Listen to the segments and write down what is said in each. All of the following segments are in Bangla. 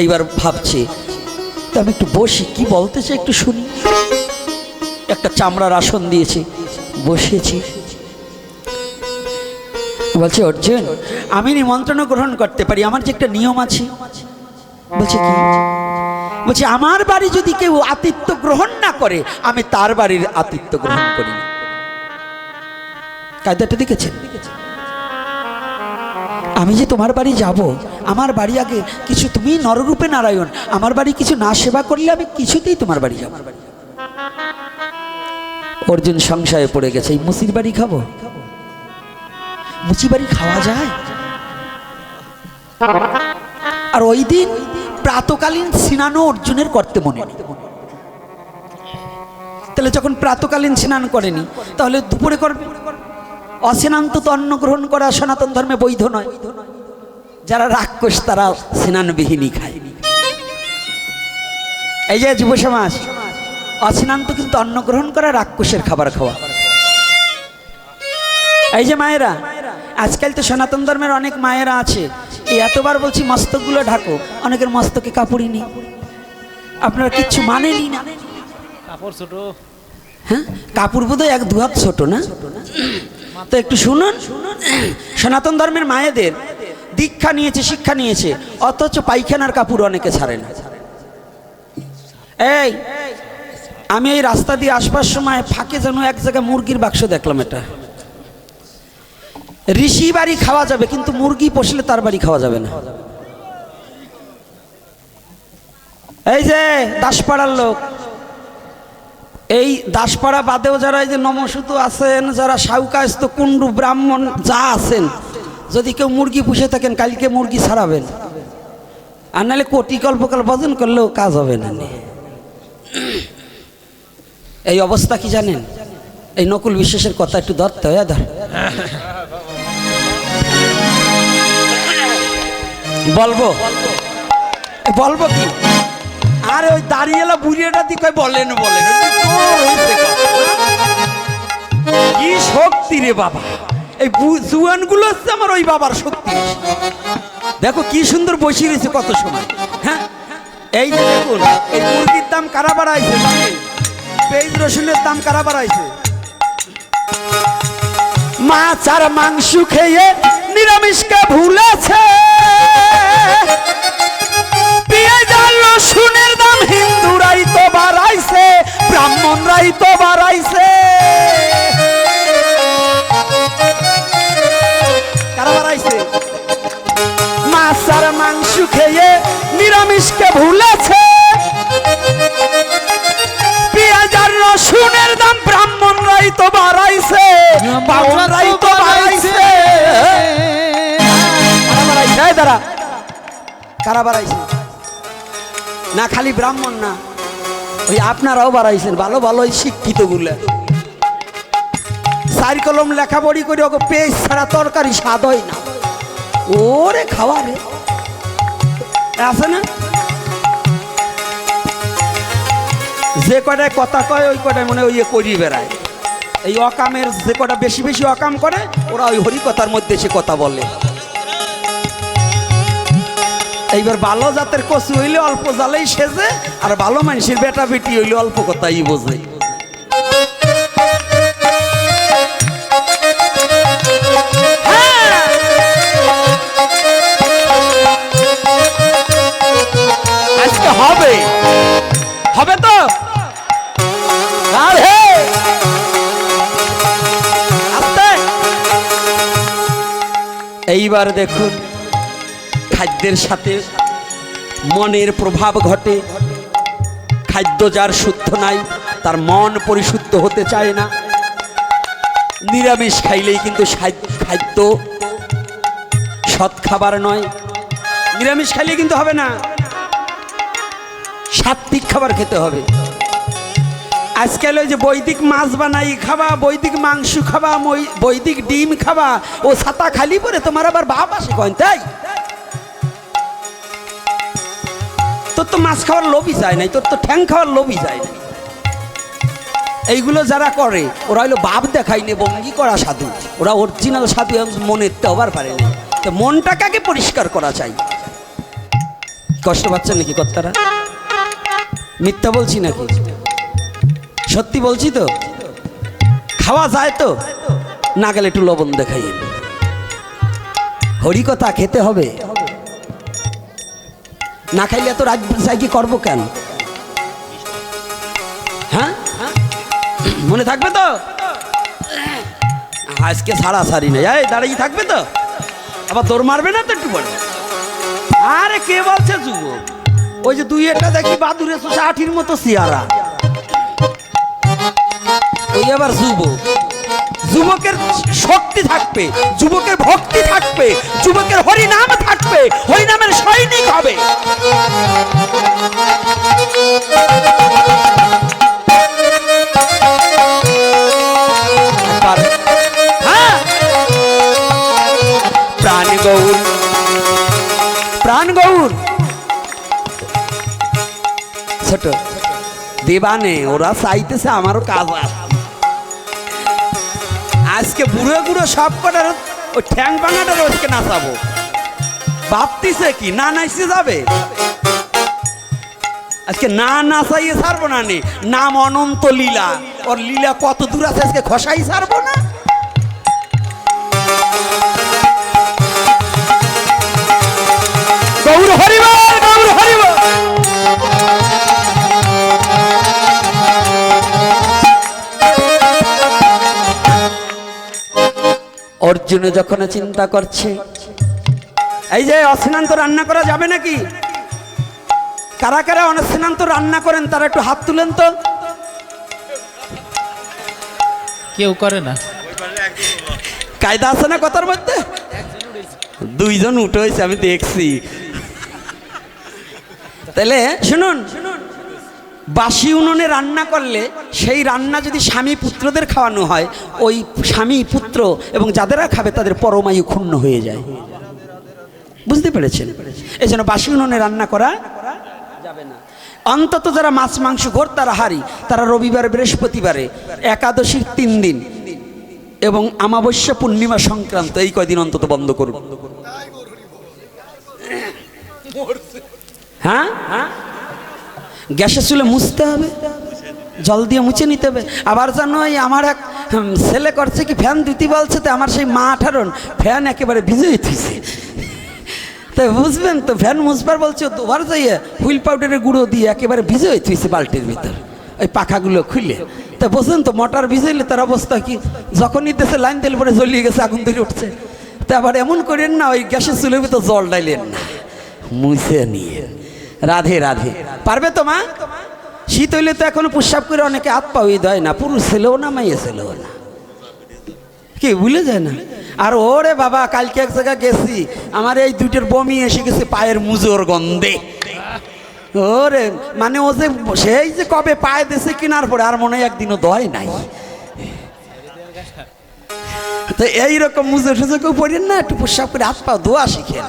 এইবার ভাবছে। তো আমি একটু বসি, কি বলতেছে একটু শুনি। একটা চামড়ার আসন দিয়েছে বসেছি বলছে, অর্জুন, আমি নিমন্ত্রণ গ্রহণ করতে পারি, আমার যে একটা নিয়ম আছে। বলছে, কি? বলছে, আমার বাড়ি যদি কেউ আতিথ্য গ্রহণ না করে, আমি তার বাড়ির আতিথ্য গ্রহণ করি। কায়দাটা দেখেছেন? আমি যে তোমার বাড়ি যাব, আমার বাড়ি আগে কিছু তুমি নররূপে নারায়ণ, আমার বাড়ি কিছু না সেবা করলে আমি কিছুতেই তোমার বাড়ি যাব। অর্জুন সংশয়ে পড়ে গেছে, এই মুসির বাড়ি খাব? মুচি বাড়ি খাওয়া যায়? আর ওই দিন প্রাতকালীন স্নানও অর্জুনের করতে মনে তাহলে যখন প্রাতকালীন স্নান করেনি, তাহলে দুপুরে করবে? অস্নান্ত তো অন্ন গ্রহণ করা সনাতন ধর্মে বৈধ নয়। যারা রাক্ষস তারা স্নানবিহীনই খায়। এই যে যুব সমাজ অস্নান্ত কিন্তু অন্ন গ্রহণ করা রাক্ষসের খাবার খাওয়া। এই যে মায়েরা আজকাল তো সনাতন ধর্মের অনেক মায়েরা আছে। এই এতবার বলছি মস্তকগুলো ঢাকো অনেকের মস্তকে কাপড়ই নেই। আপনারা কিচ্ছু মানেনি না। কাপড় ছোট। হ্যাঁ? কাপড় বোধহয় এক দুহাত ছোট না? তো একটু শুনুন। সনাতন ধর্মের মায়েদের দীক্ষা নিয়েছে, শিক্ষা নিয়েছে, অথচ পায়খানার কাপড় অনেকে ছাড়ে না। এই, আমি এই রাস্তা দিয়ে আসবার সময় ফাঁকে যেন এক জায়গায় মুরগির বাক্স দেখলাম এটা। ঋষি বাড়ি খাওয়া যাবে, কিন্তু মুরগি পোষলে তার বাড়ি খাওয়া যাবে না। এই যে, দাসপাড়ার লোক এই দাসপাড়া বাদেও যারা এই যে নমসূত আছেন, যারা সাউকাস্ত কুণ্ডু ব্রাহ্মণ যা আছেন, যদি কেউ মুরগি পুষে থাকেন, কালকে মুরগি ছাড়াবেন। আর নাহলে কোটি কল্পকাল ভজন করলেও কাজ হবে না। এই অবস্থা কি জানেন? এই নকুল বিশ্বাসের কথা একটু ধরতে হয়, ধর। বলব? বলব কি? আরে ওই দাঁড়িয়েলা বুড়িয়েটা দিকে বলেন বলেন। ওই যে তোর হইছে কথা। কি শক্তি রে বাবা। এই জুয়ানগুলো হচ্ছে আমার ওই বাবার শক্তি। দেখো কি সুন্দর বসে রয়েছে কত সময় হ্যাঁ? এই যে দেখুন, এই মুরগির দাম কারা বাড়াইছে? পেঁয়াজ রসুনের দাম কারা বাড়াইছে? মাছ আর মাংস খেয়ে নিরামিষকে ভুলেছে। খেয়ে নিরামিষকে ভুলেছে। পেঁয়াজ রসুনের দাম ব্রাহ্মণরাই তো বাড়াইছে তো বাড়াইছে। বাড়াইছে? না, খালি ব্রাহ্মণ না, ওই আপনারাও বাড়াইছেন, ভালো ভালো শিক্ষিতগুলা চার কলম লেখাপড়ি করে ওকে পেজ ছাড়া তরকারি স্বাদ হয় না। ওরে খাওয়া রে। আছে না? যে কটায় কথা কয়, ওই কটায় মনে ওই ইয়ে করি বেড়ায়। এই অকামের যে কটা বেশি বেশি অকাম করে, ওরা ওই হরি কথার মধ্যে সে কথা বলে। এইবার ভালো জাতের কচু হইলে অল্প জালেই সেজে, আর ভালো মানুষের বেটা বেটি হইলে অল্প কথাই বোঝে। এইবার দেখুন, খাদ্যের সাথে মনের প্রভাব ঘটে। খাদ্য যার শুদ্ধ নাই, তার মন পরিশুদ্ধ হতে চায় না। নিরামিষ খাইলেই কিন্তু খাদ্য সৎ খাবার নয়। নিরামিষ খাইলে কিন্তু হবে না। সাত্বিক খাবার খেতে হবে। আজকাল ওই যে বৈদিক মাছ বানাই খাবা, বৈদিক মাংস খাবা বৈদিক ডিম খাবা, ও ছাতা খালি পরে তোমার আবার বাপ আসে কন তাই? তোর তো মাছ খাওয়ার লোভই যায় নাই, তোর তো ঠ্যাং খাওয়ার লোভই যায় নাই। এইগুলো যারা করে, ওরা হইল বাপ দেখাইনি বঙ্গি করা সাধু। ওরা অরিজিনাল সাধু মনে হবার পারে না তো মনটাকে আগে পরিষ্কার করা চাই? কষ্ট পাচ্ছেন নাকি কর্তারা? মিথ্যা বলছি নাকি? সত্যি বলছি তো? খাওয়া যায় তো? না গেলে একটু লবণ দেখাই। হরিকথা খেতে হবে। না খাইলে এত রাত কি করব কেন? হ্যাঁ? মনে থাকবে তো? আজকে সারা সারি না এই, দাঁড়িয়ে থাকবে তো? আবার দৌড় মারবে না তো একটু বলবে আরে কে বলছে যুবক? ওই যে দুই একটা দেখি বাদুরে শোষা আঠির মতো সিয়ারা। ওই আবার যুবক। যুবকের শক্তি থাকবে, যুবকের ভক্তি থাকবে, যুবকের হরিনাম থাকবে, হরিনামের সৈনিক হবে। হ্যাঁ। দেবানে, ওরা চাইতেছে আমারও কাজ আছে। আজকে বুড়ো বুড়ো সব কটার ওই ঠ্যাং ভাঙাটার আজকে নাচাবো। ভাবতিছে কি, না নাইছে যাবে? আজকে না নাচাইয়ে ছাড়বো না নে, নাম অনন্ত লীলা। ওর লীলা কত দূর আছে, আজকে খসাই ছাড়বো না? গৌর অর্জুন যখন চিন্তা করছে এই যে অস্নান্ত রান্না করা যাবে নাকি? কারা কারা অনস্নান্ত রান্না করেন তারা একটু হাত তুলেন তো। কেউ করে না। কায়দা আছে না কথার মধ্যে? দুইজন উঠে হয়েছে আমি দেখছি। তাহলে শুনুন বাসি উনুনে রান্না করলে সেই রান্না যদি স্বামী পুত্রদের খাওয়ানো হয়, ওই স্বামী পুত্র এবং যাদেরা খাবে তাদের পরমায়ু ক্ষুণ্ণ হয়ে যায়। বুঝতে পেরেছেন? এই জন্য বাসি উনুনে রান্না করা যাবে না। অন্তত যারা মাছ, মাংস, ঘোর, তারা হারি তারা রবিবার, বৃহস্পতিবারে একাদশীর তিন দিন এবং আমাবস্যা পূর্ণিমা সংক্রান্ত এই কয়দিন অন্তত বন্ধ করুন। হ্যাঁ হ্যাঁ? গ্যাসের চুলে মুছতে হবে। জল দিয়ে মুছে নিতে হবে। আবার জানো আমার এক ছেলে করছে কি, ফ্যান দিতে বলছে, তো আমার সেই মা আঠারণ, ফ্যান একেবারে ভিজে দিয়েছে তাই বুঝবেন তো, ফ্যান মুছবার বলছে, দুবার যাইয়ে হুইল পাউডারের গুঁড়ো দিয়ে একেবারে ভিজে থুইছে বাল্টির ভিতর, ওই পাখাগুলো খুলে তা বুঝলেন তো, মোটর ভিজাইলে তার অবস্থা কি? যখনই দেশে লাইন তেল পরে জ্বলিয়ে গেছে, আগুন ধরে উঠছে। তা আবার এমন করেন না, ওই গ্যাসের চুলের ভিতর জল ডাইলেন না, মুছে নিয়ে। রাধে রাধে। পারবে তো, মা? শীত হইলে তো এখনও প্রস্রাব করে অনেকে হাত পাওয়ই দেয় না, পুরুষ ছেলেও না মাইয়ে ছেলেও না। কি, ভুলে যায় না? আর ওরে বাবা, কালকে এক জায়গায় গেছি, আমার এই দুইটার বমি এসে গেছে পায়ের মুজোর গন্ধে। ওরে মানে ও যে, সেই যে কবে পায়ে দেশে কেনার পরে আর মনে হয় একদিনও দয় নাই। তো এইরকম মুজো সুজো পড়েন না, একটু প্রস্রাব করে হাত পাও শিখে শিখেন।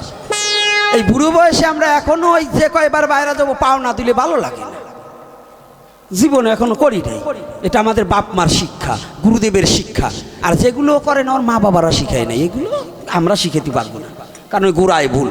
এই বুড়ো বয়সে আমরা এখনও ওই যে কয়বার বাইরে যাব পাওনা দিলে ভালো লাগে না। জীবনে এখনও করি নাই। এটা আমাদের বাপ মার শিক্ষা, গুরুদেবের শিক্ষা। আর যেগুলো করেন ওর মা বাবারা শিখায় নাই। এগুলো আমরা শিখেতে পারব না। কারণ গোড়ায় ভুল।